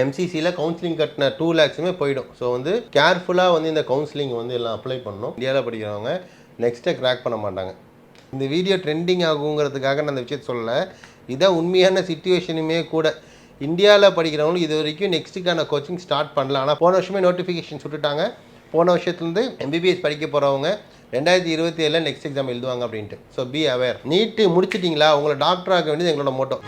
எம்சிசியில் counselling கட்டின two லேக்ஸுமே போயிடும். So வந்து கேர்ஃபுல்லாக வந்து இந்த கவுன்சிலிங் வந்து எல்லாம் அப்ளை பண்ணணும். இந்தியாவில் படிக்கிறவங்க நெக்ஸ்ட்டை கிராக் பண்ண மாட்டாங்க. இந்த வீடியோ ட்ரெண்டிங் ஆகுங்கிறதுக்காக நான் அந்த விஷயத்தை சொல்லலை. இதான் உண்மையான சுச்சுவேஷனுமே கூட. இந்தியாவில் படிக்கிறவங்களும் இது வரைக்கும் நெக்ஸ்ட்டுக்கான கோச்சிங் ஸ்டார்ட் பண்ணல. ஆனால் போன வருஷமே நோட்டிஃபிகேஷன் சுட்டுட்டாங்க போன வருஷத்துலேருந்து எம்பிபிஎஸ் படிக்க போகிறவங்க ரெண்டாயிரத்தி இருபத்தி ஏழில் நெக்ஸ்ட் எக்ஸாம் எழுதுவாங்க அப்படின்ட்டு. ஸோ பி அவேர் நீட்டு முடிச்சிட்டிங்களா? உங்களை டாக்டர் ஆக வேண்டியது எங்களோட மோட்டோ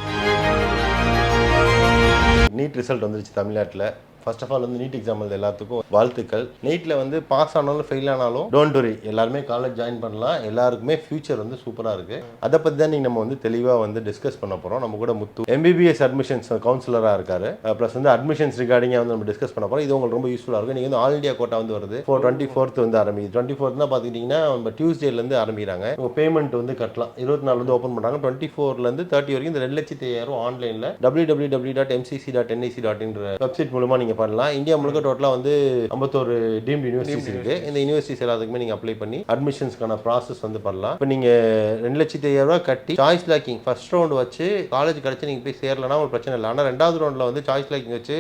நீட் ரிசல்ட் வந்துருச்சு தமிழ்நாட்டில். ஃபர்ஸ்ட் ஆஃப் ஆல் வந்து நீட் எக்ஸாம் எழுத எல்லாத்துக்கும் வாழ்த்துக்கள். நீட்டில் வந்து பாஸ் ஆனாலும் ஃபெயில் ஆனாலும் டோன்ட் வரி எல்லாருமே காலேஜ் ஜாயின் பண்ணலாம். எல்லாருக்குமே ஃபியூச்சர் வந்து சூப்பராக இருக்குது அதை பற்றி தான் நீங்கள் நம்ம வந்து தெளிவாக வந்து டிஸ்கஸ் பண்ண போகிறோம் நம்ம கூட முத்து எம்பிபிஎஸ் அட்மிஷன்ஸ் கவுன்சிலராக இருக்காரு. ப்ளஸ் வந்து அட்மிஷன்ஸ் ரிகார்டிங்காக வந்து நம்ம டிஸ்கஸ் பண்ண போகிறோம் இது உங்களுக்கு ரொம்ப யூஸ்ஃபுல்லாக இருக்கும். நீங்கள் வந்து ஆல் இண்டியா கோட்டா வந்து வருது. ஃபோர் டுவெண்ட்டி ஃபோர்த் வந்து ஆரம்பிக்குது டுவெண்ட்டி ஃபோர்த்னா பார்த்துக்கிட்டிங்கன்னா நம்ம டியூஸ்டேலேருந்து ஆரம்பிக்கிறாங்க. உங்கள் பேமெண்ட் வந்து கட்டலாம். இருபத்தி நாலு வந்து ஓப்பன் பண்ணுறாங்க டுவெண்ட்டி ஃபோர்லேருந்து தேர்ட்டி வரைக்கும் இந்த ரெண்டு லட்சத்தி ஐயாயிரம் ஆன்லைனில் W W W dot MCC dot NIC dot website மூலமாக நீங்கள் பண்ணலாம். இந்தியா முழுக்க டோட்டலாக வந்து ஐம்பத்தோரு டீம்டு யூனிவர்சிட்டிஸ் இருக்கு. இந்த யூனிவர்சிட்டிஸ் எல்லாத்துக்குமே நீங்கள் அப்ளை பண்ணி அட்மிஷன்ஸ்க்கான ப்ராசஸ் வந்து பண்ணலாம். இப்போ நீங்கள் ரெண்டு லட்சத்தி ஐயாயிரம் ரூபாய் கட்டி சாய்ஸ் லாக்கிங் ஃபர்ஸ்ட் ரவுண்ட் வச்சு காலேஜ் கிடச்சி நீங்கள் போய் சேரலனா ஒரு பிரச்சனை இல்லை. ஆனால் ரெண்டாவது ரவுண்டில் வந்து சாய்ஸ் லாக்கிங் வச்சு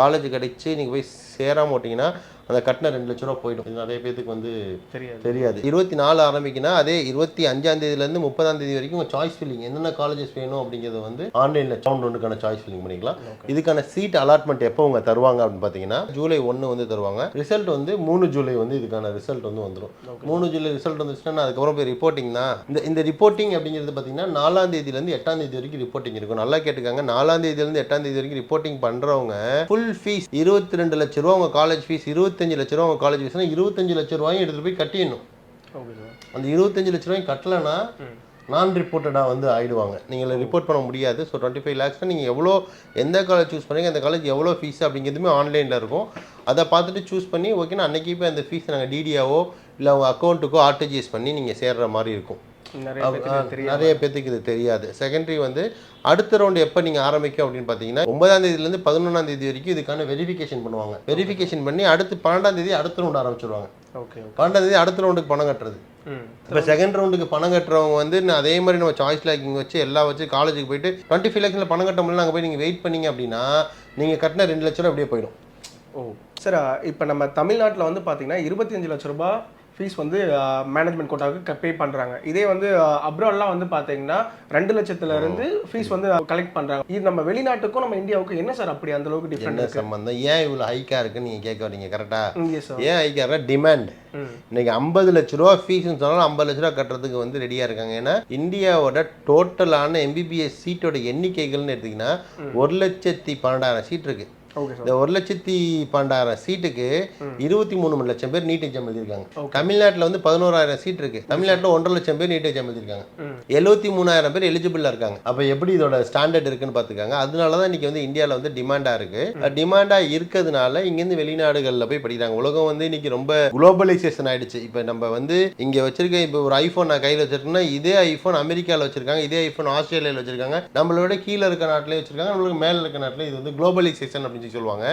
காலேஜ் கிடச்சி நீங்கள் போய் சேராம விட்டீங்கன்னா அந்த கட்டின ரெண்டு லட்ச ரூபா போயிடும். இது நிறைய பேத்துக்கு வந்து தெரியாது. தெரியாது. இருபத்தி நாலு ஆரம்பிக்குன்னா அதே இருபத்தி அஞ்சாம் தேதியிலேருந்து முப்பதாம் தேதி வரைக்கும் உங்கள் சாய்ஸ் ஃபில்லிங் என்னென்ன காலேஜஸ் வேணும் அப்படிங்கிறத வந்து ஆன்லைனில் சவுண்ட் ஒன்றுக்கான சாய்ஸ் ஃபில்லிங் பண்ணிக்கலாம். இதுக்கான சீட் அலாட்மெண்ட் எப்போ உங்க தருவாங்க அப்படின்னு பார்த்தீங்கன்னா ஜூலை ஒன்று வந்து தருவாங்க. ரிசல்ட் வந்து மூணு ஜூலை வந்து இதுக்கான ரிசல்ட் வந்து வந்துடும் மூணு ஜூலை ரிசல்ட் வந்துச்சுன்னா அதுக்கப்புறம் போய் ரிப்போர்ட்டிங் தான். இந்த இந்த ரிப்போர்ட்டிங் அப்படிங்கிறது பார்த்தீங்கன்னா நாலாம் தேதியிலேருந்து எட்டாம் தேதி வரைக்கும் ரிப்போர்ட்டிங் இருக்கும். நல்லா கேட்டுக்காங்க. நாலாம் தேதியிலேருந்து எட்டாம் தேதி வரைக்கும் ரிப்போர்ட்டிங் பண்ணுறவங்க ஃபுல் ஃபீஸ் இருபத்தி ரெண்டு லட்ச ரூபா உங்க காலேஜ் ஃபீஸ் இருபத்தஞ்சு லட்ச ரூபா உங்க காலேஜ் ஃபீஸ்னா இருபத்தஞ்சு லட்ச ரூபாயும் எடுத்துகிட்டு போய் கட்டிடணும். அந்த இருபத்தஞ்சு லட்ச ரூபாயும் கட்டலைன்னா நான் ரிப்போர்ட்டடாக வந்து ஆயிடுவாங்க. நீங்கள் ரிப்போர்ட் பண்ண முடியாது. ஸோ டுவெண்ட்டி ஃபைவ் லேக்ஸ்னால் நீங்கள் எவ்வளோ எந்த காலேஜ் சூஸ் பண்ணீங்க அந்த காலேஜ் எவ்வளோ ஃபீஸ் அப்படிங்கிறதுமே ஆன்லைனில் இருக்கும். அதை பார்த்துட்டு சூஸ் பண்ணி ஓகேனா அன்னைக்கு போய் அந்த ஃபீஸ் நாங்கள் டிடியாவோ இல்லை உங்கள் அக்கௌண்ட்டுக்கோ ஆர்டிஜிஎஸ் பண்ணி நீங்கள் சேர்ற மாதிரி இருக்கும். நிறைய பேத்துக்கு இது தெரியாது. செகண்டரி வந்து அடுத்த ரவுண்டு எப்போ நீங்கள் ஆரம்பிக்கும் அப்படின்னு பார்த்தீங்கன்னா ஒன்பதாம் தேதியிலேருந்து பதினொன்றாம் தேதி வரைக்கும் இதுக்கான வெரிஃபிகேஷன் பண்ணுவாங்க. வெரிஃபிகேஷன் பண்ணி அடுத்து பன்னெண்டாம் தேதி அடுத்த ரவுண்டு ஆரம்பிச்சிருவாங்க. ஓகே பன்னெண்டாம் தேதி அடுத்த ரவுண்டுக்கு பணம் கட்டுறது. இப்போ செகண்ட் ரவுண்டுக்கு பணம் கட்டுறவங்க வந்து அதே மாதிரி நம்ம சாய்ஸ் லேக்கிங் வச்சு எல்லாம் வச்சு காலேஜுக்கு போயிட்டு டுவெண்ட்டி ஃபைவ் லேக்ஸில் பணம் கட்ட முடியல அங்கே போய் நீங்கள் வெயிட் பண்ணீங்க அப்படின்னா நீங்கள் கட்டின ரெண்டு லட்ச ரூபா அப்படியே போயிடும். ஓ சார் இப்போ நம்ம தமிழ்நாட்டில் வந்து பார்த்தீங்கன்னா இருபத்தஞ்சு லட்ச ரூபாய் ஃபீஸ் வந்து மேனேஜ்மெண்ட் கோட்டாவுக்கு பே பண்ணுறாங்க இதே வந்து அப்ராட்லாம் வந்து பார்த்தீங்கன்னா ரெண்டு லட்சத்துல இருந்து ஃபீஸ் வந்து கலெக்ட் பண்ணுறாங்க இது நம்ம வெளிநாட்டுக்கும் நம்ம இந்தியாவுக்கும் என்ன சார் அப்படி அந்த அளவுக்கு டிஃப்ரெண்ட் சம்பந்தம்? ஏன் இவ்வளோ ஹைக்காக இருக்குன்னு நீங்கள் கேட்க வரீங்க கரெக்டாக ஏன் ஹைக்காக டிமாண்ட் இன்னைக்கு ஐம்பது லட்ச ரூபா ஃபீஸ்னு சொன்னாலும் ஐம்பது லட்ச ரூபா கட்டுறதுக்கு வந்து ரெடியாக இருக்காங்க. ஏன்னா இந்தியாவோட டோட்டலான எம்பிபிஎஸ் சீட்டோட எண்ணிக்கைகள்னு எடுத்தீங்கன்னா ஒரு லட்சத்தி பன்னெண்டாயிரம் சீட் இருக்கு. ஓகே சார் இந்த ஒரு லட்சத்தி பன்னெண்டாயிரம் சீட்டுக்கு இருபத்தி மூணு லட்சம் பேர் நீட் எக்ஸாம் எழுதியிருக்காங்க தமிழ்நாட்டில் வந்து பதினோராயிரம் சீட் இருக்கு. தமிழ்நாட்டில் ஒன்றரை லட்சம் பேர் நீட் எக்ஸாம் எழுதியிருக்காங்க. எழுபத்தி மூணாயிரம் பேர் எலிஜிபிளாக இருக்காங்க. அப்போ எப்படி இதோட ஸ்டாண்டர்ட் இருக்குன்னு பார்த்துக்காங்க. அதனால தான் இன்னைக்கு வந்து இந்தியாவில் வந்து டிமாண்டாக இருக்கு. டிமாண்டாக இருக்கிறதுனால இங்கேருந்து வெளிநாடுகளில் போய் படிக்கிறாங்க. உலகம் வந்து இன்னைக்கு ரொம்ப குளோபலைசேஷன் ஆயிடுச்சு. இப்போ நம்ம வந்து இங்கே வச்சிருக்க இப்போ ஒரு ஐஃபோன் நான் கையில் வச்சிருக்கேன்னா இதே ஐஃபோன் அமெரிக்காவில் வச்சிருக்காங்க. இதே ஐஃபோன் ஆஸ்திரேலியாவில் வச்சிருக்காங்க. நம்மளோட கீழே இருக்க நாட்டிலே வச்சிருக்காங்க. நம்மளுக்கு மேலே இருக்க நாட்டிலே இது வந்து குளோபலைசேஷன் அப்படின்னு சொல்லி சொல்லுவாங்க.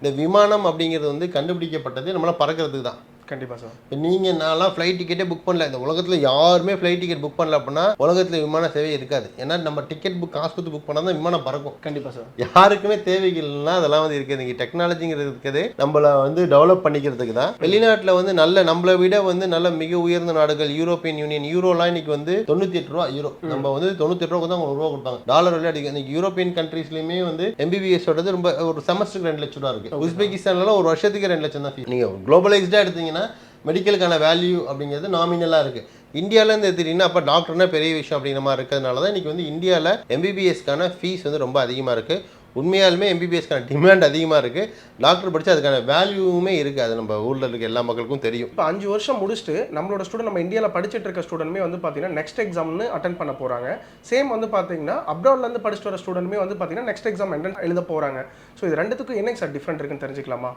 இந்த விமானம் அப்படிங்கிறது வந்து கண்டுபிடிக்கப்பட்டது நம்மளாம் பறக்கிறதுக்கு தான் கண்டிப்பாக சார். நீங்கள் நான்லாம் ஃப்ளைட் டிக்கெட்டே புக் பண்ணல. இந்த உலகத்தில் யாருமே ஃப்ளைட் டிக்கெட் புக் பண்ணல அப்படின்னா உலகத்தில் விமான சேவை இருக்காது. ஏன்னா நம்ம டிக்கெட் புக் காசு கொடுத்து புக் பண்ணால் தான் விமானம் பறக்கும். கண்டிப்பாக சார். யாருக்குமே தேவைகள்னா அதெல்லாம் வந்து இருக்குது. இங்கே டெக்னாலஜிங்கிறது இருக்குது. நம்மளை வந்து டெவலப் பண்ணிக்கிறதுக்கு தான். வெளிநாட்டில் வந்து நல்ல நம்மளை விட வந்து நல்ல மிக உயர்ந்த நாடுகள் யூரோப்பியன் யூனியன் யூரோலாம் இன்னைக்கு வந்து தொண்ணூற்றி எட்டு ரூபா யூரோ நம்ம வந்து தொண்ணூற்றி எட்டு ரூபா தான் ஒரு ரூபா கொடுப்பாங்க. டாலர் விளையாடி இன்னைக்கு யூரோப்பியன் கண்ட்ரீஸ்லையுமே வந்து எம்பிபிஎஸ் ரொம்ப ஒரு செமஸ்டருக்கு ரெண்டு லட்சம் ரூபா இருக்கு. உஸ்பெகிஸ்தான்லாம் ஒரு வருஷத்துக்கு ரெண்டு லட்சம் தான் ஃபீஸ் நீங்கள் குளோபலைஸ்டாக எடுத்தீங்கன்னா மெடிக்கலுக்கான வேல்யூ அப்படிங்கிறது நாமினலாக இருக்குது இந்தியாவிலேருந்து எடுத்துட்டீங்கன்னா அப்போ டாக்டர்னா பெரிய விஷயம் அப்படிங்கிற மாதிரி இருக்கிறதுனால தான் இன்றைக்கி வந்து இந்தியாவில் எம்பிபிஎஸ்க்கான ஃபீஸ் வந்து ரொம்ப அதிகமாக இருக்குது உண்மையாலுமே எம்பிபிஎஸ்க்கான டிமாண்ட் அதிகமாக இருக்குது டாக்டர் படித்து அதுக்கான வேல்யூவுமே இருக்குது அது நம்ம ஊரில் இருக்க எல்லா மக்களுக்கும் தெரியும். இப்போ அஞ்சு வருஷம் முடிச்சுட்டு நம்மளோட ஸ்டூடெண்ட் நம்ம இந்தியாவில் படிச்சுட்டு இருக்க ஸ்டூடெண்ட்மே வந்து பார்த்தீங்கன்னா நெக்ஸ்ட் எக்ஸாம்னு அட்டன் பண்ண போகிறாங்க சேம் வந்து பார்த்தீங்கன்னா அப்ராட்லேருந்து படிச்சுட்டு வர ஸ்டூடெண்ட்மே வந்து பார்த்தீங்கன்னா நெக்ஸ்ட் எக்ஸாம் எழுத போகிறாங்க ஸோ இது ரெண்டுத்துக்கும் என்ன சார் டிஃப்ரெண்ட் இருக்குன்னு தெரிஞ்சுக்கலாமா?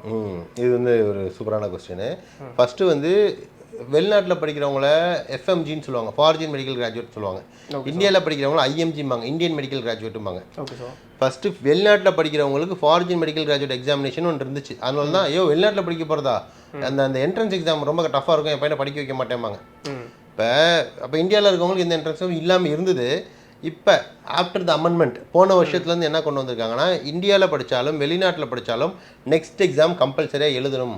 இது வந்து ஒரு சூப்பரான கொஸ்டின் ஃபஸ்ட்டு வந்து வெளிநாட்டில் படிக்கிறவங்கள எஃப்எம்ஜின்னு சொல்லுவாங்க. ஃபாரின் மெடிக்கல் கிராஜுவேட் சொல்லுவாங்க. இந்தியாவில் படிக்கிறவங்கள ஐஎம்ஜிம்பாங்க இந்தியன் மெடிக்கல் கிராஜுவேட்டும்பாங்க ஃபஸ்ட்டு வெளிநாட்டில் படிக்கிறவங்களுக்கு ஃபாரின் மெடிக்கல் கிராஜுவேட் எக்ஸாமினேஷன் ஒன்று இருந்துச்சு. அதனால தான் ஐயோ வெளிநாட்டில் படிக்க போகிறதா அந்த அந்த என்ட்ரன்ஸ் எக்ஸாம் ரொம்ப டஃப்பாக இருக்கும் என் பையனை படிக்க வைக்க மாட்டேம்பாங்க. இப்போ அப்போ இந்தியாவில் இருக்கவங்களுக்கு எந்த என்ட்ரன்ஸும் இல்லாமல் இருந்தது. இப்போ ஆஃப்டர் த அமெண்ட்மெண்ட் போன வருஷத்துலேருந்து என்ன கொண்டு வந்திருக்காங்கன்னா இந்தியாவில் படித்தாலும் வெளிநாட்டில் படித்தாலும் நெக்ஸ்ட் எக்ஸாம் கம்பல்சரியாக எழுதணும்.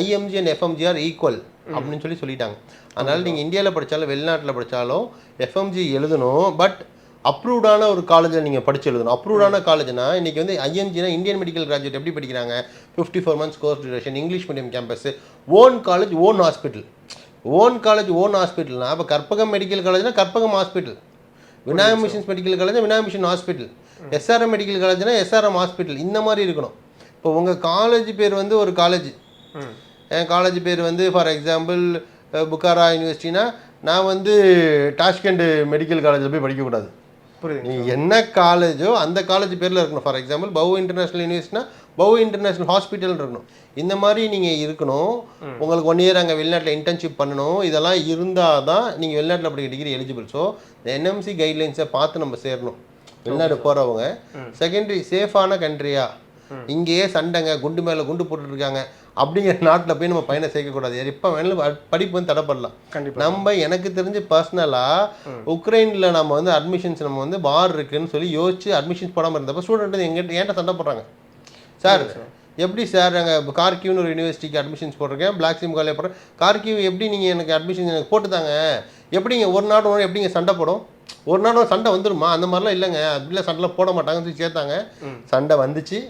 IMG and FMG are equal அப்படின்னு சொல்லி சொல்லிட்டாங்க. அதனால் நீங்கள் இந்தியாவில் படித்தாலும் வெளிநாட்டில் படித்தாலும் எஃப்எம்ஜி எழுதணும் பட் அப்ரூவ்டான ஒரு காலேஜில் நீங்கள் படிச்சு எழுதணும். அப்ரூவ்டான காலேஜ்னா இன்றைக்கி வந்து ஐஎம்ஜினா இந்தியன் மெடிக்கல் கிராஜுவேட் எப்படி படிக்கிறாங்க? Fifty four months course duration English medium campus own college own hospital own college own ஹாஸ்பிட்டல்னா அப்போ Karpagam medical காலேஜ்னா Karpagam hospital Vinayaka missions medical college Vinayaka mission hospital SRM medical காலேஜ்னா SRM hospital இந்த மாதிரி இருக்கணும். இப்போ உங்கள் college பேர் வந்து ஒரு காலேஜ் என் college பேர் வந்து ஃபார் எக்ஸாம்பிள் புக்காரா யூனிவர்சிட்டினா நான் வந்து டாஷ்கண்ட் மெடிக்கல் காலேஜில் போய் படிக்கக்கூடாது. நீ என்ன காலேஜோ அந்த காலேஜ் பேரில் இருக்கணும். ஃபார் எக்ஸாம்பிள் பவு இன்டர்நேஷனல் யூனிவர்சிட்டினா பவு இன்டர்நேஷனல் ஹாஸ்பிட்டல் இருக்கணும். இந்த மாதிரி நீங்கள் இருக்கணும். உங்களுக்கு ஒன் இயர் அங்கே வெளிநாட்டில் இன்டர்ன்ஷிப் பண்ணணும். இதெல்லாம் இருந்தால் தான் நீங்கள் வெளிநாட்டில் படிக்க டிகிரி எலிஜிபிள் ஸோ இந்த என்எம்சி கைட்லைன்ஸை பார்த்து நம்ம சேரணும். வெளிநாடு போகிறவங்க செகண்டரி சேஃபான கண்ட்ரியா இங்கேயே சண்டைங்க குண்டு மேலே குண்டு போட்டுட்டு இருக்காங்க. அப்படிங்கிற நாட்டில் போய் நம்ம பையனை சேர்க்கக்கூடாது எப்போ வேணாலும் படிப்பு வந்து தடைப்படலாம். கண்டிப்பா. நம்ம எனக்கு தெரிஞ்சு பர்சனலாக உக்ரைனில் நம்ம வந்து அட்மிஷன்ஸ் நம்ம வந்து வார் இருக்குன்னு சொல்லி யோசிச்சு அட்மிஷன்ஸ் போடாமல் இருந்தப்போ ஸ்டூடெண்ட் எங்கிட்ட என்கிட்ட சண்டை போடுறாங்க? சார் எப்படி சார் நாங்கள் கார்கியூன்னு ஒரு யூனிவர்சிட்டிக்கு அட்மிஷன்ஸ் போட்டிருக்கேன் பிளாக் சிம் காலேஜ் போடுறேன் கார்கியூ எப்படி நீங்கள் எனக்கு அட்மிஷன் எனக்கு போட்டுத்தாங்க? எப்படிங்க ஒரு நாடு ஒரு எப்படிங்க சண்டை போடும்? ஒரு நாடு சண்டை வந்துருமா? அந்த மாதிரிலாம் இல்லைங்க. அப்படிலாம் சண்டைலாம் போட மாட்டாங்கன்னு சொல்லி சேர்த்தாங்க. சண்டை வந்துச்சு.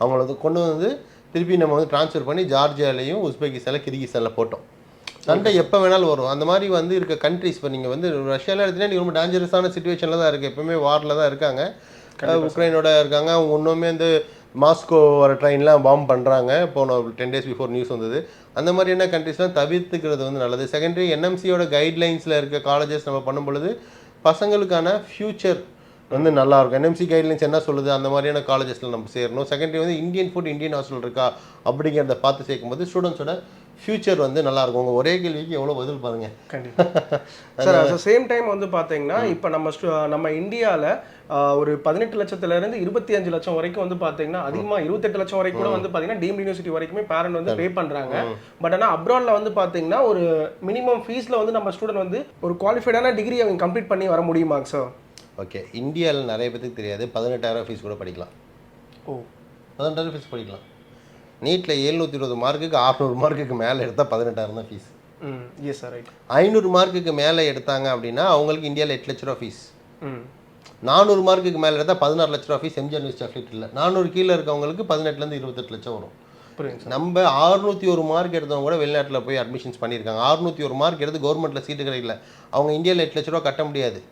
அவங்கள கொண்டு வந்து திருப்பி நம்ம வந்து ட்ரான்ஸ்ஃபர் பண்ணி ஜார்ஜியாலையும் உஸ்பெகிஸ்தானில் கிர்கிஸ்தானில் போட்டோம். சண்டை எப்போ வேணாலும் வரும். அந்த மாதிரி வந்து இருக்க கண்ட்ரிஸ் இப்போ நீங்கள் வந்து ரஷ்யாவில் எடுத்தீங்கன்னா நீங்கள் ரொம்ப டேஞ்சரஸான சுச்சுவேஷனில் தான் இருக்குது எப்பவுமே வாரில் தான் இருக்காங்க. உக்ரைனோட இருக்காங்க. அவங்க இன்னுமே வந்து மாஸ்கோ வர ட்ரெயின்லாம் பாம்பு பண்ணுறாங்க போன டென் டேஸ் பிஃபோர் நியூஸ் வந்தது. அந்த மாதிரியான கண்ட்ரிஸ்லாம் தவிர்த்துக்கிறது வந்து நல்லது. செகண்டரி என்எம்சியோட கைட்லைன்ஸில் இருக்க காலேஜஸ் நம்ம பண்ணும் பொழுது பசங்களுக்கான ஃப்யூச்சர் வந்து நல்லா இருக்கும் என்எம்சி கைட்லைன்ஸ் என்ன சொல்லுது? அந்த மாதிரியான காலேஜஸில் நம்ம சேரணும். செகண்டரி வந்து இந்தியன் ஃபுட் இந்தியன் ஹாஸ்டல் இருக்கா? அப்படிங்கிறத பார்த்து சேர்க்கும்போது ஸ்டூடெண்ட்ஸோட ஃப்யூச்சர் வந்து நல்லா இருக்கும் உங்கள் ஒரே கேள்விக்கு எவ்வளோ பதில் பாருங்க. கண்டிப்பா. சார் அட் சேம் டைம் வந்து பாத்தீங்கன்னா இப்போ நம்ம நம்ம இந்தியாவில் ஒரு பதினெட்டு லட்சத்துல இருந்து இருபத்தி அஞ்சு லட்சம் வரைக்கும் வந்து பாத்தீங்கன்னா அதிகமா இருபத்தெட்டு லட்சம் வரைக்கும் கூட வந்து பாத்தீங்கன்னா டீம் யூனிவர்சிட்டி வரைக்குமே பேரண்ட் வந்து பே பண்றாங்க. பட் ஆனா அப்ராட்ல வந்து பாத்தீங்கன்னா ஒரு மினிமம் ஃபீஸ்ல வந்து நம்ம ஸ்டூடெண்ட் வந்து ஒரு குவாலிஃபைடான டிகிரி அவங்க கம்ப்ளீட் பண்ணி வர முடியுமாங்க சார் ஓகே இந்தியாவில் நிறைய பேத்துக்கு தெரியாது. பதினெட்டாயிரம் ஃபீஸ் கூட படிக்கலாம். ஓ. பதினெட்டாயிரம் ஃபீஸ் படிக்கலாம். நீட்டில் எழுநூற்றி இருபது மார்க்குக்கு அறநூறு மார்க்குக்கு மேலே எடுத்தால் பதினெட்டாயிரம் தான் ஃபீஸ் ம் எஸ் சார் ரைட் ஐநூறு மார்க்குக்கு மேலே எடுத்தாங்க அப்படின்னா அவங்களுக்கு இந்தியாவில் எட்டு லட்ச ரூபா ஃபீஸ் நானூறு மார்க்குக்கு மேலே எடுத்தால் பதினாறு லட்ச ரூபா ஃபீஸ் எம்ஜிஆர் யூனிவர்சிட்டி அஃபிலிட் இல்லை. நானூறு கீழே இருக்கவங்களுக்கு பதினெட்டுலேருந்து இருபத்தெட்டு லட்சம் வரும். நம்ம அறுநூத்தி ஒரு மார்க் எடுத்தவங்க கூட வெளிநாட்டில் போய் அட்மிஷன்ஸ் பண்ணியிருக்காங்க. அறுநூத்தி ஒரு மார்க் எடுத்து கவர்மெண்ட்டில் சீட்டு கிடைக்கல. அவங்க இந்தியாவில் எட்டு லட்ச ரூபா கட்ட முடியாது.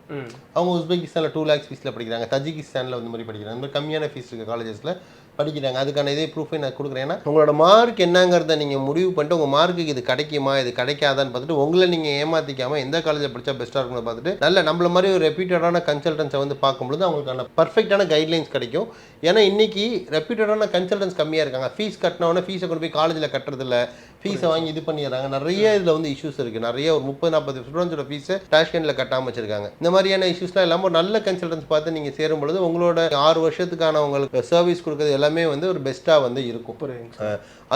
அவங்க உஸ்பெகிஸ்தானில் டூ லேக்ஸ் ஃபீஸில் படிக்கிறாங்க. தஜிகிஸ்தானில் வந்து மாதிரி படிக்கிறாங்க. இந்த மாதிரி கம்மியான ஃபீஸ் இருக்க காலேஜஸில் படிக்கிறாங்க. அதுக்கான இதே ப்ரூஃபை நான் கொடுக்குறேன். ஏன்னா உங்களோட மார்க் என்னங்கிறத நீங்கள் முடிவு பண்ணிட்டு உங்கள் மார்க்குக்கு இது கிடைக்குமா இது கிடைக்காதான்னு பார்த்துட்டு உங்களை நீங்கள் ஏமாற்றிக்காமல் எந்த காலேஜில் படித்தா பெஸ்ட்டாக இருக்கும்னு பார்த்துட்டு நல்ல நம்மள மாதிரி ஒரு ரெப்யூட்டடான கன்சல்டன்ஸை வந்து பார்க்கும்பொழுது அவங்களுக்கான பர்ஃபெக்டான கைட்லைன்ஸ் கிடைக்கும். ஏன்னா இன்றைக்கி ரெப்யூட்டடான கன்சல்டன்ஸ் கம்மியாக இருக்காங்க. ஃபீஸ் கட்டினவொன்னே ஃபீஸை கொண்டு போய் காலேஜில் கட்டுறதில்ல. ஃபீஸை வாங்கி இது பண்ணிடுறாங்க. நிறைய இதில் வந்து இஷ்யூஸ் இருக்குது நிறைய ஒரு முப்பது நாற்பது ஸ்டூடெண்ட்ஸோட ஃபீஸை டேஷ்கெண்டில் கட்டாமல் வச்சிருக்காங்க. இந்த மாதிரியான இஷ்யூஸ்லாம் இல்லாமல் ஒரு நல்ல கன்சல்டன்ஸ் பார்த்து நீங்கள் சேரும் பொழுது உங்களோட ஆறு வருஷத்துக்கான உங்களுக்கு சர்வீஸ் கொடுக்குறது எல்லாமே வந்து ஒரு பெஸ்ட்டாக வந்து இருக்கும்.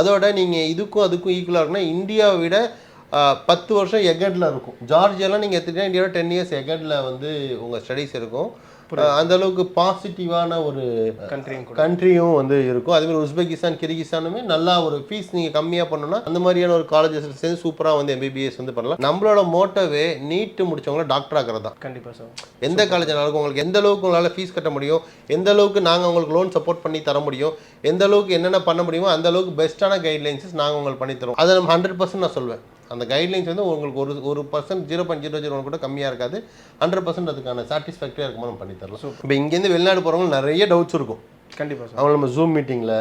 அதோட நீங்கள் இதுக்கும் அதுக்கும் ஈக்குவலாக இருக்குன்னா இந்தியாவை விட பத்து வருஷம் எகட்ல இருக்கும். ஜார்ஜியாலாம் நீங்கள் எடுத்துக்கிட்டா இந்தியாவோட டென் இயர்ஸ் எகட்ல வந்து உங்கள் ஸ்டடீஸ் இருக்கும். அந்த அளவுக்கு பாசிட்டிவான ஒரு கண்ட்ரியும் கண்ட்ரியும் வந்து இருக்கும். அதே மாதிரி உஸ்பெகிஸ்தான் கிர்கிஸ்தானுமே நல்லா ஒரு ஃபீஸ் நீங்கள் கம்மியாக பண்ணணும்னா அந்த மாதிரியான ஒரு காலேஜஸ் சேர்ந்து சூப்பராக வந்து எம்பிபிஎஸ் வந்து பண்ணலாம். நம்மளோட மோட்டோவே நீட்டு முடிச்சவங்கள டாக்டர் ஆகிறது தான் கண்டிப்பா சார். எந்த காலேஜ் இருக்கும் உங்களுக்கு எந்த அளவுக்கு உங்களால் ஃபீஸ் கட்ட முடியும் எந்த அளவுக்கு நாங்கள் உங்களுக்கு லோன் சப்போர்ட் பண்ணி தர முடியும் எந்த அளவுக்கு என்னென்ன பண்ண முடியுமோ அந்த அளவுக்கு பெஸ்ட்டான கைட்லைன்ஸஸ் நாங்கள் உங்களுக்கு பண்ணி தரோம் அதை நம்ம ஹண்ட்ரட் பர்சன்ட் நான் சொல்வேன். அந்த கைட்லைன்ஸ் வந்து உங்களுக்கு ஒரு ஒரு percent zero point zero zero கூட கம்மியாக இருக்காது. ஹண்ட்ரட் பர்சன்ட் அதுக்கான சாட்டிஸ்ஃபேக்டரியாக இருக்குமா நம்ம பண்ணி தரலாம் இப்போ இங்கேருந்து வெளிநாடு போகிறவங்க நிறைய டவுட்ஸ் இருக்கும். கண்டிப்பா சார் அவங்க நம்ம ஜூம் மீட்டிங்கில்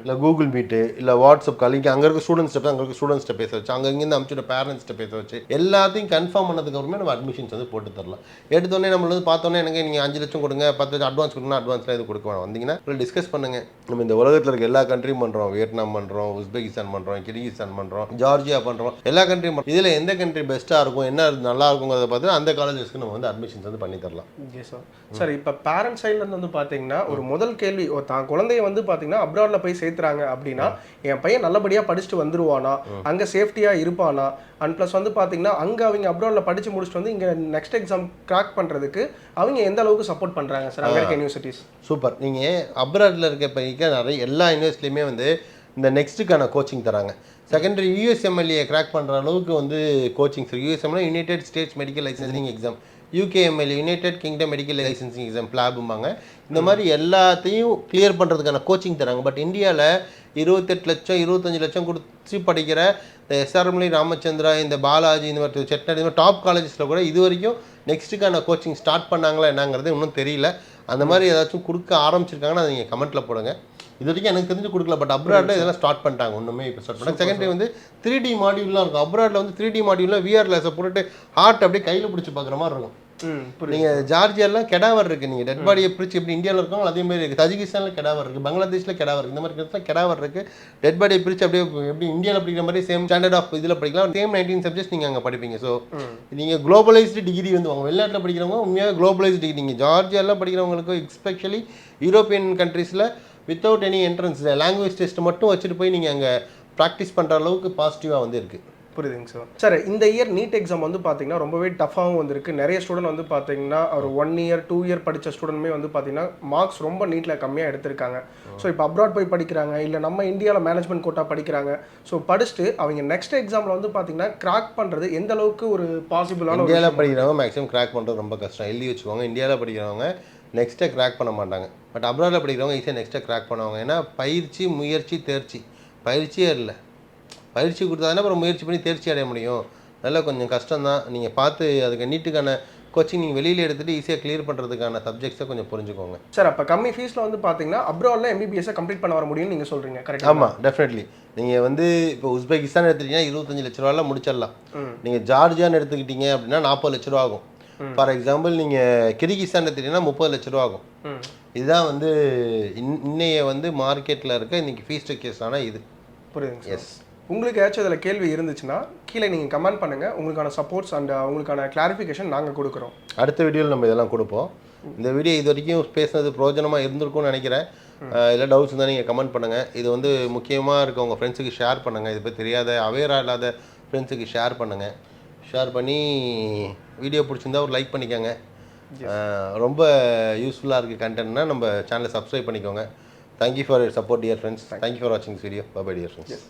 இல்லை கூகுள் மீட்டு இல்லை வாட்ஸ்அப் கால் இங்கே அங்கே இருக்க ஸ்டூடெண்ட்ஸ்ட்ட அங்கே இருக்க ஸ்டூடெண்ட்ஸ்ட்ட பேச வச்சு அங்கே இங்கேருந்து அனுப்பிச்சுட்ட பேரண்ட்ஸ்ட்ட பேச வச்சு எல்லாத்தையும் கன்ஃபார்ம் பண்ணதுக்கு அப்புறமே நம்ம அட்மிஷன்ஸ் வந்து போட்டு தரலாம். எடுத்தோடனே நம்மள வந்து பார்த்தோன்னே எனக்கு நீங்கள் அஞ்சு லட்சம் கொடுங்க பத்து லட்சம் அட்வான்ஸ் கொடுங்க அட்வான்ஸ்லாம் இது கொடுக்க வேணாம். வந்தீங்கன்னா டிஸ்கஸ் பண்ணுங்க. நம்ம இந்த உலகத்தில் இருக்க எல்லா கண்ட்ரியும் பண்ணுறோம் வியட்நாம் பண்ணுறோம் உஸ்பெகிஸ்தான் பண்ணுறோம் கிர்கிஸ்தான் பண்ணுறோம் ஜார்ஜியா பண்ணுறோம் எல்லா கண்ட்ரியும் பண்ணுறோம் இதில் எந்த கண்ட்ரி பெஸ்ட்டாக இருக்கும் என்ன நல்லா இருக்குங்கிறத பார்த்து அந்த காலேஜஸ்க்கு நம்ம வந்து அட்மிஷன்ஸ் வந்து பண்ணி தரலாம். சார் சார் இப்போ பேரண்ட் சைட்ல இருந்து வந்து பாத்தீங்கன்னா ஒரு முதல் கேள்வி தான் குழந்தைய வந்து பாத்தீங்கன்னா அப்ராட்ல போய் போய் சேர்த்துறாங்க அப்படின்னா என் பையன் நல்லபடியா படிச்சுட்டு வந்துருவானா அங்க சேஃப்டியா இருப்பானா அண்ட் ப்ளஸ் வந்து பாத்தீங்கன்னா அங்க அவங்க அப்ராட்ல படிச்சு முடிச்சுட்டு வந்து இங்க நெக்ஸ்ட் எக்ஸாம் கிராக் பண்றதுக்கு அவங்க எந்த அளவுக்கு சப்போர்ட் பண்றாங்க சார் அமெரிக்க யூனிவர்சிட்டிஸ் சூப்பர் நீங்கள் அப்ராடில் இருக்க பையன் நிறைய எல்லா யூனிவர்சிட்டிலையுமே வந்து இந்த நெக்ஸ்ட்டுக்கான கோச்சிங் தராங்க. செகண்டரி யூஎஸ்எம்எல்ஏ கிராக் பண்ணுற அளவுக்கு வந்து coaching sir யூஎஸ்எம்னா United States medical licensing exam UKML United Kingdom medical licensing exam பிளாபும்பாங்க இந்த மாதிரி எல்லாத்தையும் கிளியர் பண்ணுறதுக்கான கோச்சிங் தராங்க. பட் இந்தியாவில் இருபத்தெட்டு லட்சம் இருபத்தஞ்சி லட்சம் கொடுத்து படிக்கிற இந்த எஸ்ஆர்எம்லி ராமச்சந்திரா இந்த பாலாஜி இந்த மாதிரி செட்னரி இந்த மாதிரி டாப் காலேஜஸில் கூட இது வரைக்கும் நெக்ஸ்ட்டுக்கான கோச்சிங் ஸ்டார்ட் பண்ணாங்களா என்னங்கிறது இன்னும் தெரியல. அந்த மாதிரி ஏதாச்சும் கொடுக்க ஆரம்பிச்சிருக்காங்கன்னா அதை நீங்கள் கமெண்ட்டில் போடுங்க. இது வரைக்கும் எனக்கு தெரிஞ்சு கொடுக்கல பட் அப்ராட்ல இதெல்லாம் ஸ்டார்ட் பண்ணிட்டாங்க ஒன்றுமே இப்போ ஸ்டார்ட் பண்ணாங்க செகண்ட் வந்து த்ரீ டி மாடியூல்லாம் இருக்கும். அப்ராட்ல வந்து த்ரீ டி மாடியூலில் விஆர் லேசை போட்டுட்டு ஹார்ட் அப்படியே கையில் பிடிச்சி பார்க்குற மாதிரி இருக்கும். நீங்கள் ஜார்ஜியாலாம் கெடாவர் இருக்குது நீங்கள் டெட் பாடியை பிரிச்சு எப்படி இந்தியாவில் இருக்கோம் அதே மாதிரி இருக்குது தஜிகிஸ்தானில் கெடாவர் இருக்குது பங்களாதேஷில் கெடாவர் இருக்குது இந்த மாதிரி இடத்துல கெடாவர் இருக்குது டெட் பாடியை பிரிச்சு அப்படியே எப்படி இந்தியாவில் படிக்கிற மாதிரி சேம் ஸ்டாண்டர்ட் ஆஃப் இதில் படிக்கலாம். சேம் நைன்டீன் சப்ஜெக்ட்ஸ் நீங்கள் அங்கே படிப்பீங்க. ஸோ நீங்கள் குளோபலைஸ்டு டிகிரி வந்து வாங்க வெளிநாட்டில் படிக்கிறவங்க உண்மையாக குளோபலைஸ்டு டிகிரி நீங்கள் ஜார்ஜியாலாம் படிக்கிறவங்களுக்கு எஸ்பெஷலி யூரோப்பியன் கண்ட்ரீஸில் without any entrance language test மட்டும் வச்சுட்டு போய் நீங்கள் அங்கே ப்ராக்டிஸ் பண்ணுற அளவுக்கு பாசிட்டிவாக வந்து இருக்குது புரியுதுங்க சார். சார் இந்த இயர் நீட் எக்ஸாம் வந்து பார்த்தீங்கன்னா ரொம்பவே டஃபாகவும் வந்திருக்கு. நிறைய ஸ்டூடெண்ட் வந்து பார்த்தீங்கன்னா ஒரு ஒன் இயர் டூ இயர் படித்த ஸ்டூடெண்ட்மே வந்து பார்த்தீங்கன்னா மார்க்ஸ் ரொம்ப நீட்டில் கம்மியாக எடுத்திருக்காங்க. ஸோ இப்போ அப்ராட் போய் படிக்கிறாங்க இல்லை நம்ம இந்தியாவில் மேனேஜ்மெண்ட் கோட்டா படிக்கிறாங்க. ஸோ படிச்சுட்டு அவங்க நெக்ஸ்ட் எக்ஸாமில் வந்து பார்த்தீங்கன்னா கிராக் பண்ணுறது எந்த அளவுக்கு ஒரு பாசிபிளான இந்தியாவில் படிக்கிறவங்க மேக்ஸிமம் கிராக் பண்ணுறது ரொம்ப கஷ்டம். எழுதி வச்சுக்கோங்க. இந்தியாவில் படிக்கிறவங்க நெக்ஸ்ட்டை கிராக் பண்ண மாட்டாங்க. பட் அப்ராடில் படிக்கிறவங்க ஈஸியாக நெக்ஸ்ட்டை கிராக் பண்ணுவாங்க. ஏன்னா பயிற்சி முயற்சி தேர்ச்சி. பயிற்சியே இல்லை. பயிற்சி கொடுத்தாதானே அப்புறம் முயற்சி பண்ணி தேர்ச்சி அடைய முடியும். நல்லா கொஞ்சம் கஷ்டம் தான் நீங்கள் பார்த்து அதுக்கு நீட்டுக்கான கோச்சிங் நீங்கள் வெளியில் எடுத்துகிட்டு ஈஸியாக கிளியர் பண்ணுறதுக்கான சப்ஜெக்ட்ஸை கொஞ்சம் புரிஞ்சுக்கோங்க. சார் அப்போ கம்மி ஃபீஸில் வந்து பார்த்தீங்கன்னா அப்ராடில் எம்பிபிஎஸ்ஸை கம்ப்ளீட் பண்ண வர முடியும்னு நீங்கள் சொல்கிறீங்க கரெக்டாக ஆமாம் டெஃபினெட்லி நீங்கள் வந்து இப்போ உஸ்பெகிஸ்தான் எடுத்துக்கிட்டீங்கன்னா இருபத்தஞ்சு லட்ச ரூபாயில் முடிச்சிடலாம். நீங்கள் ஜார்ஜியான்னு எடுத்துக்கிட்டீங்க அப்படின்னா நாற்பது லட்ச ரூபா ஆகும். ஃபார் எக்ஸாம்பிள் நீங்கள் கிர்கிஸ்தான் எடுத்துக்கிட்டீங்கன்னா முப்பது லட்ச ரூபா ஆகும். இதுதான் வந்து இன் இன்னைய வந்து மார்க்கெட்டில் இருக்க இன்னைக்கு ஃபீஸ் ஸ்ட்ரக்சர்ஸான இது. புரியுதுங்க எஸ் உங்களுக்கு ஏதாச்சும் இதில் கேள்வி இருந்துச்சுன்னா கீழே நீங்கள் கமெண்ட் பண்ணுங்கள் உங்களுக்கான சப்போர்ட்ஸ் அண்ட் உங்களுக்கான கிளாரிஃபிகேஷன் நாங்கள் கொடுக்குறோம். அடுத்த வீடியோவில் நம்ம இதெல்லாம் கொடுப்போம். இந்த வீடியோ இது வரைக்கும் பேசுனது பிரயோஜனமாக இருந்திருக்கும்னு நினைக்கிறேன். இல்லை டவுட்ஸ் இருந்தால் நீங்கள் கமெண்ட் பண்ணுங்கள் இது வந்து முக்கியமாக இருக்க உங்கள் ஃப்ரெண்ட்ஸுக்கு ஷேர் பண்ணுங்கள் இதை பற்றி தெரியாத அவேராக இல்லாத ஃப்ரெண்ட்ஸுக்கு ஷேர் பண்ணுங்கள் ஷேர் பண்ணி வீடியோ பிடிச்சிருந்தா ஒரு லைக் பண்ணிக்கோங்க. ரொம்ப யூஸ்ஃபுல்லாக இருக்குது கண்டென்ட்னா நம்ம சேனலை சப்ஸ்கிரைப் பண்ணிக்கோங்க. Thank you for support dear friends thank you for வாட்சிங் video bye dear friends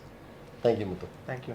thank you Muthu thank you